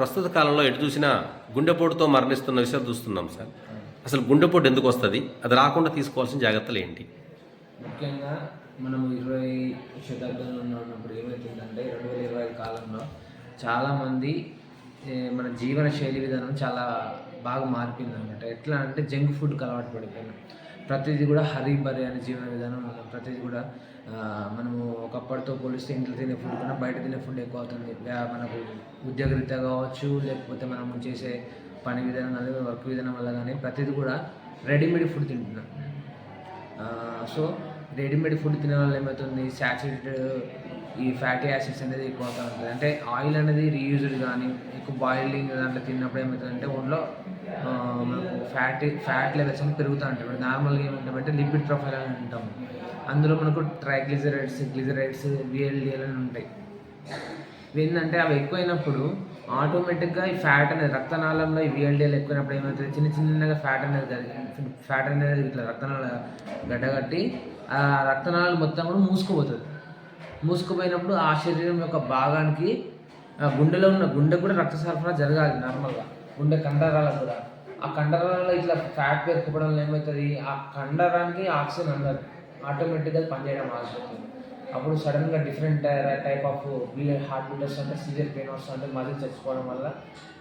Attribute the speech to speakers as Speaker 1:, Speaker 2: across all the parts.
Speaker 1: ప్రస్తుత కాలంలో ఎటు చూసినా గుండెపోటుతో మరణిస్తున్న విషయం చూస్తున్నాం సార్. అసలు గుండెపోటు ఎందుకు వస్తుంది? అది రాకుండా తీసుకోవాల్సిన జాగ్రత్తలు ఏంటి?
Speaker 2: ముఖ్యంగా మనం ఇరవై శతాబ్దంలో ఉన్నప్పుడు ఏమవుతుందంటే రెండు వేల ఇరవై కాలంలో చాలామంది మన జీవన శైలి విధానం చాలా బాగా మారిపోయింది అనమాట ఎట్లా అంటే జంక్ ఫుడ్కి అలవాటు పడిపోయినాం. ప్రతిదీ కూడా హరీ బరీ అనే జీవన విధానం మనం ప్రతిదీ కూడా మనము ఒకప్పటితో పోలిస్తే ఇంట్లో తినే ఫుడ్ కన్నా బయట తినే ఫుడ్ ఎక్కువ అవుతుంది. మనకు మనకు ఉద్యోగరీత్యా కావచ్చు లేకపోతే మనం చేసే పని విధానం కానీ వర్క్ విధానం వల్ల కానీ ప్రతిదీ కూడా రెడీమేడ్ ఫుడ్ తింటున్నాం. సో రెడీమేడ్ ఫుడ్ తినే వల్ల ఏమవుతుంది? శాచురేటెడ్ ఈ ఫ్యాటీ యాసిడ్స్ అనేది ఎక్కువ అవుతూ ఉంటుంది. అంటే ఆయిల్ అనేది రీయూజ్డ్ కానీ ఎక్కువ బాయిలింగ్ దాంట్లో తిన్నప్పుడు ఏమవుతుందంటే ఒంట్లో మనకు ఫ్యాట్ ఫ్యాట్ లెవెల్స్ అని పెరుగుతూ ఉంటాయి ఇప్పుడు నార్మల్గా ఏమంటామంటే లిపిడ్ ప్రొఫైల్ అని ఉంటాము అందులో మనకు ట్రైగ్లిజరైడ్స్ గ్లిజరైడ్స్ విఎల్డిఎల్ అని ఉంటాయి. ఏంటంటే అవి ఎక్కువైనప్పుడు ఆటోమేటిక్గా ఈ ఫ్యాట్ అనేది రక్తనాళంలో ఈ విఎల్డిఎల్ ఎక్కువైనప్పుడు ఏమవుతుంది? చిన్న చిన్నగా ఫ్యాట్ అనేది ఫ్యాట్ అనేది ఇట్లా రక్తనాళ గడ్డగట్టి ఆ రక్తనాళాలు మొత్తం కూడా మూసుకుపోతుంది. మూసుకుపోయినప్పుడు ఆ శరీరం యొక్క భాగానికి ఆ గుండెలో ఉన్న గుండె కూడా రక్త సరఫరా జరగాలి నార్మల్గా. గుండె కండరాలకు కూడా. ఆ కండరాలలో ఇట్లా ఫ్యాట్ పేరుకోవడం ఏమవుతుంది? ఆ కండరానికి ఆక్సిజన్ అందదు. ఆటోమేటిక్గా పనిచేయడం ఆగిపోతుంది అప్పుడు సడన్గా different type of wheel heart beat వస్తుంటే సీజర్ పెయిన్ వస్తుంటే మజిల్ చచ్చిపోవడం వల్ల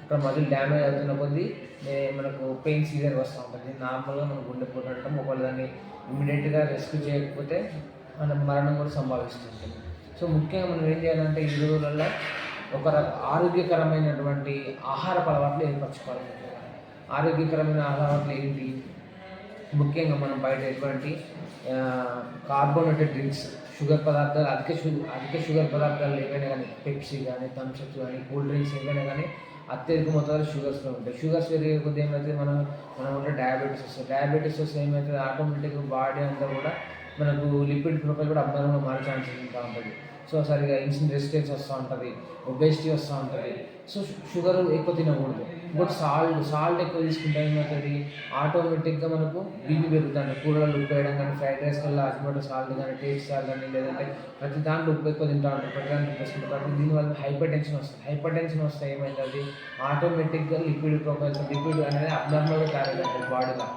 Speaker 2: అక్కడ మజిల్ డ్యామేజ్ అవుతున్న కొద్దీ మనకు పెయిన్ సీజర్ వస్తూ ఉంటుంది. నార్మల్గా మనం గుండె పోటు ఒకవేళ దాన్ని ఇమీడియట్గా రెస్క్యూ చేయకపోతే మన మరణం కూడా సంభవిస్తుంది సో ముఖ్యంగా మనం ఏం చేయాలంటే ఈ రోజులలో ఒక ఆరోగ్యకరమైనటువంటి ఆహార అలవాట్లు ఏర్పరచుకోవాలి ఆరోగ్యకరమైన ఆహారాలు అలవాట్లు ఏంటి? ముఖ్యంగా మనం బయట ఎటువంటి కార్బోనేటెడ్ డ్రింక్స్ షుగర్ పదార్థాలు అధిక షుగర్ అధిక షుగర్ పదార్థాలు ఏవైనా కానీ పెప్సీ కానీ థమ్స్అప్స్ కానీ కూల్ డ్రింక్స్ ఏవైనా కానీ అత్యధిక మొత్తంలో షుగర్స్లో ఉంటాయి. షుగర్స్ పెరిగే కొద్ది ఏమవుతుంది మనం మనం ఉంటే డయాబెటీస్ వస్తుంది డయాబెటీస్ వస్తే ఏమవుతుంది ఆటోమేటిక్గా బాడీ అంతా కూడా మనకు లిపిడ్ ప్రొఫైల్ కూడా అబ్బాయిలో మారే ఛాన్సెస్ ఉంటా ఉంటుంది సో సరిగా ఇన్సులిన్ రెసిస్టెన్స్ వస్తూ ఉంటుంది ఒబేసిటీ వస్తూ ఉంటుంది. సో షుగర్ ఎక్కువ తినకూడదు. ఇంకోటి సాల్ట్ సాల్ట్ ఎక్కువ తీసుకుంటే ఏమవుతుంది? ఆటోమేటిక్గా మనకు బీపీ పెరుగుతుంది. కూరలు ఉప్పు వేయడం కానీ ఫ్రైడ్ రైస్ వల్ల అజిమోటో సాల్ట్ కానీ టేస్ట్ సాల్ట్ కానీ లేదంటే ప్రతి దాంట్లో ఉప్పు ఎక్కువ తింటా ఉంటారు. ప్రతి దాంట్లో ఉప్పు వేసుకుంటారు ప్రతి దీనివల్ల హైపర్ టెన్షన్ వస్తుంది. హైపర్ టెన్షన్ వస్తే ఏమవుతుంది ఆటోమేటిక్గా లిక్విడ్ ప్రొఫైల్ లిక్విడ్ అనేది అబ్నార్మల్గా తయారవుతుంది బాడీలో.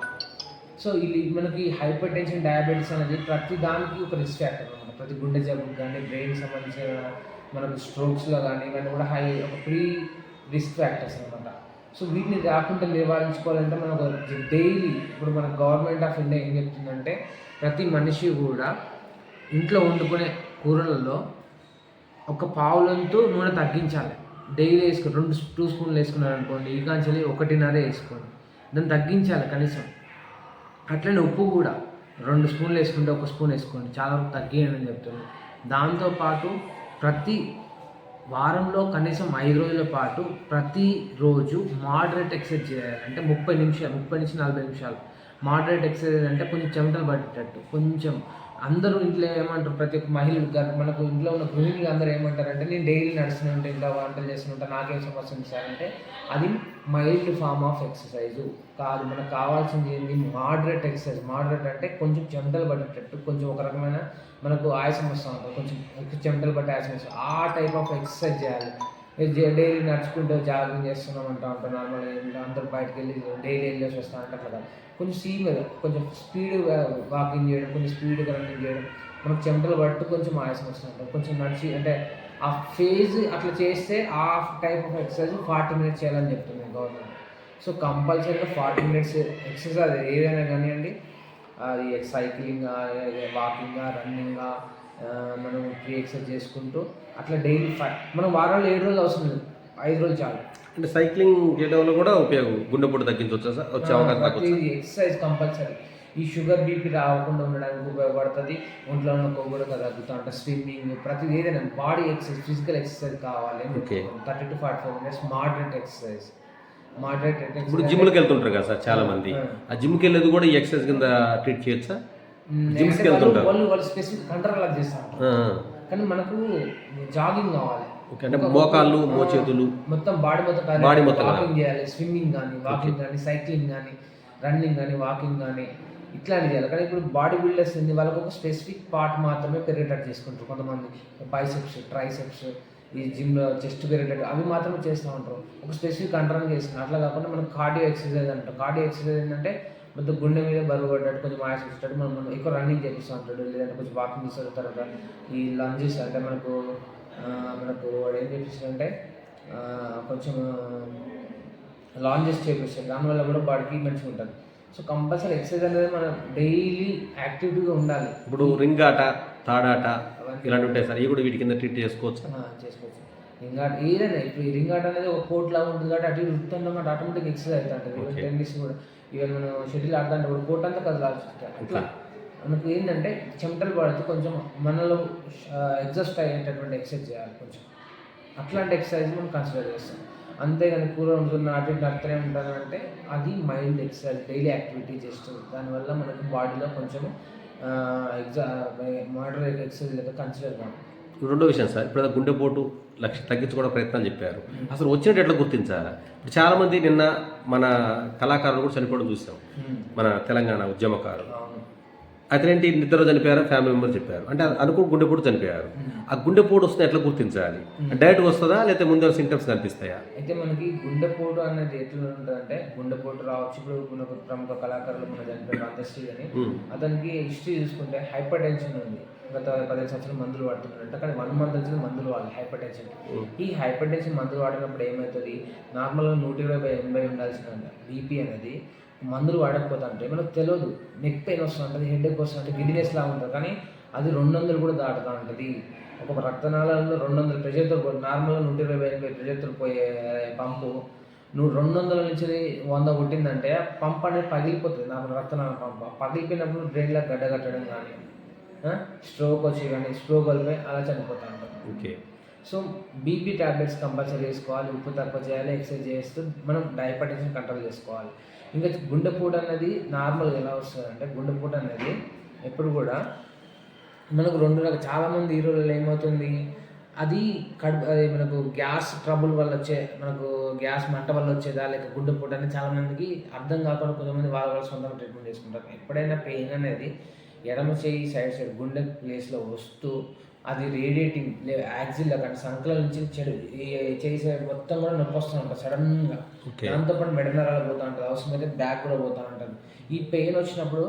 Speaker 2: సో ఇది మనకి హైపర్ టెన్షన్ డయాబెటీస్ అనేది ప్రతి దానికి ఒక రిస్క్ ఫ్యాక్టర్ అనమాట. ప్రతి గుండె జబ్బుకి కానీ బ్రెయిన్ సంబంధించిన మనకు స్ట్రోక్స్లో కానీ ఇవన్నీ కూడా హై ఒక ప్రీ రిస్క్ ఫ్యాక్టర్స్ అనమాట. సో వీటిని రాకుండా నివారించుకోవాలంటే మనం ఒక డైలీ ఇప్పుడు మన గవర్నమెంట్ ఆఫ్ ఇండియా ఏం చెప్తుందంటే ప్రతి మనిషి కూడా ఇంట్లో వండుకునే కూరలలో ఒక పావులంతు నూనె తగ్గించాలి. డైలీ వేసుకో రెండు టూ స్పూన్లు వేసుకున్నారు అనుకోండి ఈ కాంచెలి ఒకటిన్నర వేసుకోండి. దాన్ని తగ్గించాలి కనీసం. అట్లనే ఉప్పు కూడా రెండు స్పూన్లు వేసుకుంటే ఒక స్పూన్ వేసుకోండి. చాలా వరకు తగ్గియండి అని చెప్తున్నాను దాంతోపాటు ప్రతి వారంలో కనీసం ఐదు రోజుల పాటు ప్రతిరోజు మోడరేట్ ఎక్సర్సైజ్ చేయాలి. అంటే ముప్పై నిమిషాలు ముప్పై నుంచి నలభై నిమిషాలు. మోడరేట్ ఎక్సర్సైజ్ అంటే కొంచెం చెమటలు పట్టేటట్టు కొంచెం అందరూ ఇంట్లో ఏమంటారు? ప్రతి ఒక్క మహిళ కానీ మనకు ఇంట్లో ఉన్న గృహిణులు అందరూ ఏమంటారంటే నేను డైలీ నడుస్తూనే ఉంటాను ఇంట్లో వంటలు చేస్తూనే ఉంటాను నాకేం సమస్య ఉంది సార్? అంటే అది మైల్డ్ ఫార్మ్ ఆఫ్ ఎక్సర్సైజు. కాదు మనకు కావాల్సింది ఏంటి మోడరేట్ ఎక్సర్సైజ్. మోడరేట్ అంటే కొంచెం చెమటలు పట్టేటట్టు కొంచెం ఒక రకమైన మనకు ఆయాసం వస్తూ ఉంటుంది. కొంచెం చెమటలు పట్టే ఆయాసం వస్తుంది ఆ టైప్ ఆఫ్ ఎక్సర్సైజ్ చేయాలి. డైలీ నడుచుకుంటూ జాగింగ్ చేస్తున్నాం అంటా ఉంటాం నార్మల్ అందరూ బయటకు వెళ్ళి డైలీ వెళ్ళేసి వస్తా ఉంటాం కదా. కొంచెం సీమ్గా కొంచెం స్పీడ్ వాకింగ్ చేయడం కొంచెం స్పీడ్గా రన్నింగ్ చేయడం మనకు చెమటలు పట్టు కొంచెం ఆయాసం వస్తుంటుంది కొంచెం నడిచి అంటే ఆ ఫేజ్ అట్లా చేస్తే ఆ type of exercise forty minutes చేయాలని చెప్తుంది గవర్నమెంట్. సో కంపల్సరీగా ఫార్టీ మినిట్స్ ఎక్సర్సైజ్ ఏదైనా కానివ్వండి అది సైక్లింగా వాకింగా రన్నింగా మనం ఫ్రీ ఎక్సర్సైజ్ చేసుకుంటూ అట్లా డైలీ ఫైవ్ మనం వారాలు ఏడు రోజులు అవసరం లేదు. ఐదు రోజులు చాలు.
Speaker 1: అంటే సైక్లింగ్ చేయడం వల్ల కూడా ఉపయోగం గుండెపోటు తగ్గించవచ్చా సార్ వచ్చే అవకాశం
Speaker 2: ఎక్సర్సైజ్ కంపల్సరీ ఈ షుగర్ బీపీ రాకుండా ఉండడానికి ఉపయోగపడుతుంది. ఒంట్లో ఉన్న కొవ్వు కూడా తగ్గుతూ ఉంటుంది. స్విమ్మింగ్ ప్రతి ఏదైనా బాడీ ఎక్సర్సైజ్ ఫిజికల్ ఎక్సర్సైజ్ కావాలి. Thirty to forty five minutes moderate exercise moderate
Speaker 1: ఇప్పుడు జిమ్కి వెళ్తుంటారు కదా సార్ చాలా మంది ఆ. జిమ్కి వెళ్ళేది కూడా ఈ ఎక్సర్సైజ్ కింద ట్రీట్ చేయొచ్చా? gyms కి వెళ్తుంటారు.
Speaker 2: వాళ్ళు వాళ్ళు స్పెసిఫిక్ కంట్రోల్ అలా చేస్తారు కానీ మనకు జాగింగ్ కావాలి.
Speaker 1: ఓకే అంటే మోకాళ్ళు మోచేతులు.
Speaker 2: మొత్తం బాడీ మొత్తం
Speaker 1: Body మొత్తం
Speaker 2: వాకింగ్ చేయాలి స్విమ్మింగ్ కానీ వాకింగ్ కానీ సైక్లింగ్ కానీ రన్నింగ్ కానీ వాకింగ్ కానీ ఇట్లాంటివి చేయాలి. కానీ ఇప్పుడు బాడీ బిల్డర్స్ ఉంది వాళ్ళకి ఒక స్పెసిఫిక్ పార్ట్ మాత్రమే పెరిగేటట్టు చేసుకుంటారు కొంతమంది బైసెప్స్ ట్రైసెప్స్ ఈ జిమ్లో చెస్ట్ పెరిగేటట్టు అవి మాత్రమే చేస్తూ ఉంటారు. ఒక స్పెసిఫిక్ కంట్రోల్ చేసుకుని అట్లా కాకుండా మనం కార్డియో ఎక్సర్సైజ్ అంటాం కార్డియో ఎక్సర్సైజ్ ఏంటంటే మొత్తం గుండె మీద బరువు పడ్డట్టు కొంచెం ఆయాసం వచ్చేటట్టు మనం మనం ఎక్కువ రన్నింగ్ చేపిస్తూ ఉంటాడు. లేదంటే కొంచెం వాకింగ్ చేసిన తర్వాత ఈ లంజెస్ అంటే మనకు మనకు వాడు ఏం చేపిస్తాడంటే కొంచెం లాంజెస్ చేపిస్తాడు. దానివల్ల కూడా బాడీకి మంచిగా ఉంటుంది. సో కంపల్సరీ ఎక్సర్సైజ్ అనేది మనం డైలీ యాక్టివిటీగా ఉండాలి.
Speaker 1: ఇప్పుడు రింగ్ ఆట తాడాట ఇలాంటి ఉంటాయి సార్. ఇవి కూడా వీటి కింద ట్రీట్ చేసుకోవచ్చు?
Speaker 2: చేసుకోవచ్చు. రింగ్ ఆట ఏదైనా ఇప్పుడు ఈ రింగ్ ఆట అనేది ఒక కోట్ లాగా ఉంటుంది కాబట్టి అటు ఉరుకుతుంటాం కాబట్టి ఆటోమేటిక్ ఎక్సర్సైజ్ అవుతుంది. ఈవెన్. టెన్నిస్ కూడా. ఈవెన్ మనం షటిల్ ఆడుతుంటే కూడా కోట్ అంతా కదలాల్సి వస్తుంది. అట్లా. మనకు ఏంటంటే చెమటలు పడుతూ కొంచెం మనలో ఎగ్జాస్ట్ అయ్యేటటువంటి ఎక్సర్సైజ్ చేయాలి కొంచెం. అట్లాంటి ఎక్సర్సైజ్ మనం కన్సిడర్ చేస్తాం. అంతేగాని కూర ఉంటున్న అటు ఇటు ఉంటాను అంటే అది మైండ్ ఎక్సర్సైజ్ డైలీ యాక్టివిటీ చేస్తుంది దానివల్ల మనకు బాడీలో కొంచెం ఎగ్జా మోడరేట్ ఎక్సర్సైజ్ అయితే కన్సిడర్ కావాలి
Speaker 1: రెండో విషయం సార్. ఇప్పుడు గుండెపోటు లక్ష్యం తగ్గించుకోవడం ప్రయత్నం చెప్పారు. అసలు వచ్చినట్టు ఎట్లా గుర్తించాలా ఇప్పుడు చాలామంది నిన్న మన కళాకారులు కూడా చనిపోవడం చూసాం. మన తెలంగాణ ఉద్యమకారులు. అతనేంటి నిద్ర చనిపోయారు ఫ్యామిలీ మెంబర్ చెప్పారు. అంటే అనుకో గుండెపోటు చనిపోయారు. ఆ గుండెపోటు వస్తే ఎట్లా గుర్తించాలి? డైరెక్ట్ వస్తుందా లేకపోతే ముందర సింటమ్స్ కనిపిస్తాయా?
Speaker 2: అయితే మనకి గుండెపోటు అనేది ఎట్లా ఉంటుందంటే గుండెపోటు రావచ్చు ఇప్పుడు మనకు ప్రముఖ కళాకారులు మన చనిపోయిన అంతశ్రీ అని. అతనికి హిస్టరీ చూసుకుంటే హైపర్ టెన్షన్ ఉంది. గత పదిహేను సంవత్సరాలు మందులు వాడుతున్నాడంట కానీ వన్ మంత్ నుంచి మందులు వాడాలి హైపర్ టెన్షన్. ఈ హైపర్ టెన్షన్ మందులు వాడినప్పుడు ఏమవుతుంది? నార్మల్గా నూట ఇరవై ఎనభై ఉండాల్సిన బీపీ అనేది. మందులు వాడకపోతా అంటే మనకు తెలియదు నెక్ పెయిన్ వస్తుంటుంది హెడ్ ఎక్ వస్తుంటుంది గిడినెస్ లాగా ఉంటుంది. కానీ అది రెండు వందలు కూడా దాటుతూ ఉంటుంది. ఒక రక్తనాళాలలో రెండు వందల ప్రెషర్తో నార్మల్గా నూట ఇరవై ఎనభై ప్రెషర్తో పోయే పంపు నువ్వు రెండు వందల నుంచి వంద కొట్టిందంటే ఆ పంప్ అనేది పగిలిపోతుంది. నాకు రక్తనాళ పంప్ పగిలిపోయినప్పుడు బ్రెయిన్లో గడ్డ కట్టడం కానీ స్ట్రోక్ వచ్చి కానీ స్ట్రోక్ వల్ల అలా చనిపోతా ఉంటాం
Speaker 1: okay.
Speaker 2: So BP tablets compulsory వేసుకోవాలి ఉప్పు తక్కువ చేయాలి ఎక్సర్సైజ్ చేస్తూ మనం డయాబెటీస్ని కంట్రోల్ చేసుకోవాలి. ఇంకా గుండెపోటు అనేది నార్మల్గా ఎలా వస్తుంది అంటే గుండెపోటు అనేది ఎప్పుడు కూడా మనకు రెండు రకాల చాలామంది ఈ రోజుల్లో ఏమవుతుంది? అది కడుపు అది మనకు గ్యాస్ ట్రబుల్ వల్ల వచ్చే మనకు గ్యాస్ మంట వల్ల వచ్చేదా లేక గుండెపోటు అనేది చాలామందికి అర్థం కాకుండా కొంతమంది వాళ్ళ వాళ్ళ సొంతంగా ట్రీట్మెంట్ చేసుకుంటారు. ఎప్పుడైనా పెయిన్ అనేది ఎడమ చేయి సైడ్ సైడ్ గుండె ప్లేస్లో వస్తూ అది రేడియేటింగ్ యాక్సిల్ అంటే సంకల నుంచి చెడు సైడ్ మొత్తం కూడా నొప్పి వస్తూ ఉంటుంది సడన్గా దాంతోపాటు మెడ నరాలు పోతూ ఉంటుంది అవసరమైతే బ్యాక్ కూడా పోతూ ఉంటుంది. ఈ పెయిన్ వచ్చినప్పుడు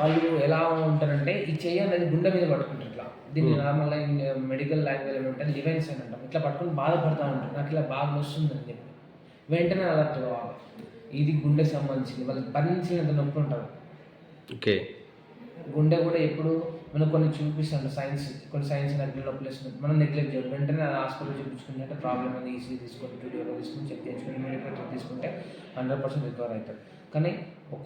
Speaker 2: వాళ్ళు ఎలా ఉంటారంటే ఈ చెయ్యి అనేది గుండె మీద పట్టుకుంటారు ఇట్లా. దీన్ని నార్మల్గా మెడికల్ లాంగ్వేజ్ ఉంటుంది లివెన్స్ అని అంటాం. ఇట్లా పట్టుకుని బాధపడతా ఉంటారు. నాకు ఇలా బాగా వస్తుందని చెప్పి. వెంటనే అలర్ట్ కావాలి. ఇది గుండెకి సంబంధించింది. వాళ్ళకి భరించినంత నొప్పి ఉంటుంది.
Speaker 1: ఓకే
Speaker 2: గుండె కూడా ఎప్పుడు మనం కొన్ని చూపిస్తాడు సైన్స్ కొన్ని సైన్స్ నగ్గులు ప్లేస్ మనం నెగ్లెక్ట్ చేయాలి వెంటనే అది హాస్పిటల్ చూపించుకుంటే ప్రాబ్లమ్ అది ఈజీ తీసుకొని వీడియోలో తీసుకొని చెక్ చేసుకొని మెడికల్ తీసుకుంటే హండ్రెడ్ పర్సెంట్ రికవర్ అవుతారు. కానీ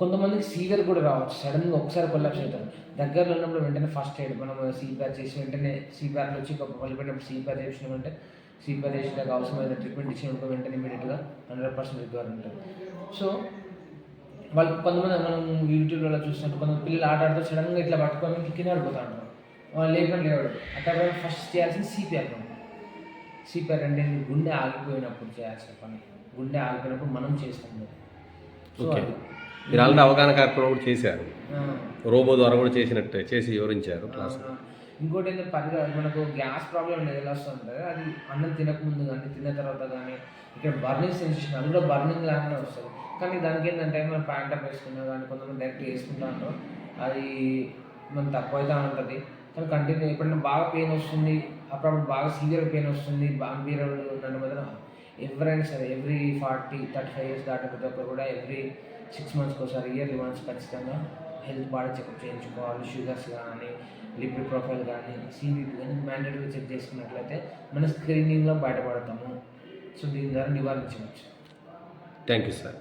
Speaker 2: కొంతమందికి సీవియర్ కూడా రావచ్చు. సడన్గా ఒకసారి కొల్లాప్స్ అవుతారు. దగ్గరలో ఉన్నప్పుడు వెంటనే ఫస్ట్ ఎయిడ్ మనం సీపీఆర్ చేసి వెంటనే సీపీఆర్లో వచ్చి వెళ్ళిపోయినప్పుడు సీపీఆర్ చేసినామంటే సీపీఆర్ చేసినాక అవసరమైన ట్రీట్మెంట్ ఇచ్చినప్పుడు వెంటనే ఇమీడియట్గా హండ్రెడ్ పర్సెంట్ రికవర్ ఉంటుంది సో వాళ్ళు కొంతమంది మనం యూట్యూబ్లో చూసినట్టు కొంతమంది పిల్లలు ఆట ఆడుతూ సడన్గా ఇట్లా పట్టుకొని కింద పడిపోతా ఉంటారు వాళ్ళు లేకుండా లేవాడు. అట్లా ఫస్ట్ చేయాల్సింది సిపిఆర్ పని సిపిఆర్ అంటే గుండె ఆగిపోయినప్పుడు చేయాల్సిన పని. గుండె ఆగిపోయినప్పుడు మనం చేస్తాం. సో.
Speaker 1: మీరు ఆల్రెడీ అవగాహన కార్యక్రమం కూడా చేశారు. రోబో ద్వారా కూడా చేసినట్టే చేసి వివరించారు క్లాస్
Speaker 2: ఇంకోటి ఏంటంటే పరిగా మనకు గ్యాస్ ప్రాబ్లం అనేది ఎలా వస్తుంది అది అన్నం తినకముందు కానీ తిన్న తర్వాత కానీ ఇక్కడ బర్నింగ్ సెన్సేషన్ అది కూడా బర్నింగ్ లాగానే వస్తుంది. కానీ దానికి ఏంటంటే మనం ప్యాంట్ అప్ వేసుకున్నా కానీ కొంతమంది డైరెక్ట్ వేసుకుంటా ఉంటాం అది మనం తక్కువ అవుతా ఉంటుంది. కానీ కంటిన్యూ ఎప్పుడైనా బాగా పెయిన్ వస్తుంది అప్పుడప్పుడు బాగా సీవియర్ పెయిన్ వస్తుంది బాంబీరల్ ఉన్నట్టు మీద ఎవరైనా సరే every forty thirty five years దాటిన ప్రతి ఒక్కరు కూడా ఎవ్రీ సిక్స్ మంత్స్కి ఒకసారి ఇయర్లీ వన్స్ ఖచ్చితంగా హెల్త్ బాడీ చెకప్ చేయించుకోవాలి. షుగర్స్ కానీ లిపిడ్ ప్రొఫైల్ కానీ సీబీపీ కానీ మ్యాండేటరీ చెక్ చేసుకున్నట్లయితే మన స్క్రీనింగ్లో బయటపడతాము. సో దీని ద్వారా నివారించవచ్చు.
Speaker 1: Thank you sir